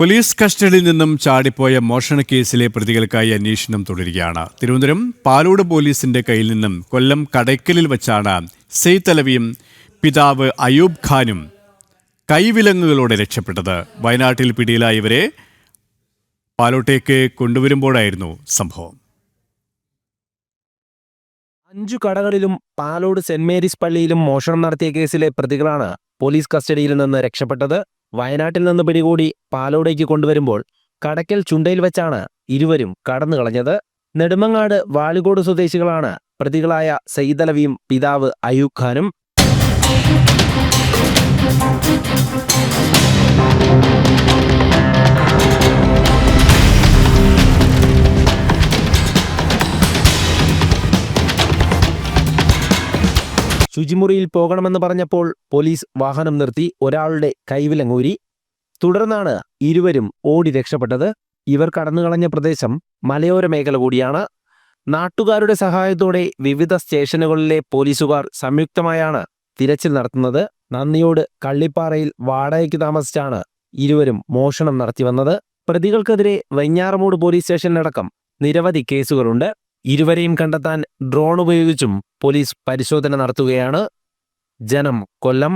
Police കസ്റ്റഡിയിൽ നിന്നും ചാടിപ്പോയ മോഷണ കേസിലെ പ്രതികൾക്കായി അന്വേഷണം തുടരുകയാണ്. തിരുവനന്തപുരം പാലോട് പോലീസിന്റെ കയ്യിൽ നിന്നും കൊല്ലം കടയ്ക്കലിൽ വച്ചാണ് സെയ്ത്ത് അലവിയും പിതാവ് അയൂബ് ഖാനും കൈവിലങ്ങുകളോടെ രക്ഷപ്പെട്ടത്. വയനാട്ടിൽ പിടിയിലായ ഇവരെ പാലോട്ടേക്ക് കൊണ്ടുവരുമ്പോഴായിരുന്നു സംഭവം. അഞ്ചു കടകളിലും പാലോട് സെന്റ് മേരീസ് പള്ളിയിലും മോഷണം നടത്തിയ കേസിലെ പ്രതികളാണ് പോലീസ് കസ്റ്റഡിയിൽ നിന്ന് രക്ഷപ്പെട്ടത്. വയനാട്ടിൽ നിന്ന് പിടികൂടി പാലോടേക്ക് കൊണ്ടുവരുമ്പോൾ കടക്കൽ ചുണ്ടയിൽ വെച്ചാണ് ഇരുവരും കടന്നു കളഞ്ഞത്. നെടുമങ്ങാട് വാലുകോട് സ്വദേശികളാണ് പ്രതികളായ സയ്യിദലവിയും പിതാവ് അയൂബ് ഖാനും ശുചിമുറിയിൽ പോകണമെന്ന് പറഞ്ഞപ്പോൾ പോലീസ് വാഹനം നിർത്തി ഒരാളുടെ കൈവിലങ്ങൂരി. തുടർന്നാണ് ഇരുവരും ഓടി രക്ഷപ്പെട്ടത്. ഇവർ കടന്നുകളഞ്ഞ പ്രദേശം മലയോര മേഖല കൂടിയാണ്. നാട്ടുകാരുടെ സഹായത്തോടെ വിവിധ സ്റ്റേഷനുകളിലെ പോലീസുകാർ സംയുക്തമായാണ് തിരച്ചിൽ നടത്തുന്നത്. നന്ദിയോട് കള്ളിപ്പാറയിൽ വാടകയ്ക്ക് താമസിച്ചാണ് ഇരുവരും മോഷണം നടത്തിവന്നത്. പ്രതികൾക്കെതിരെ വെഞ്ഞാറമൂട് പോലീസ് സ്റ്റേഷനിലടക്കം നിരവധി കേസുകളുണ്ട്. ഇരുവരെയും കണ്ടെത്താൻ ഡ്രോൺ ഉപയോഗിച്ചും പോലീസ് പരിശോധന നടത്തുകയാണ്. ജനം കൊല്ലം.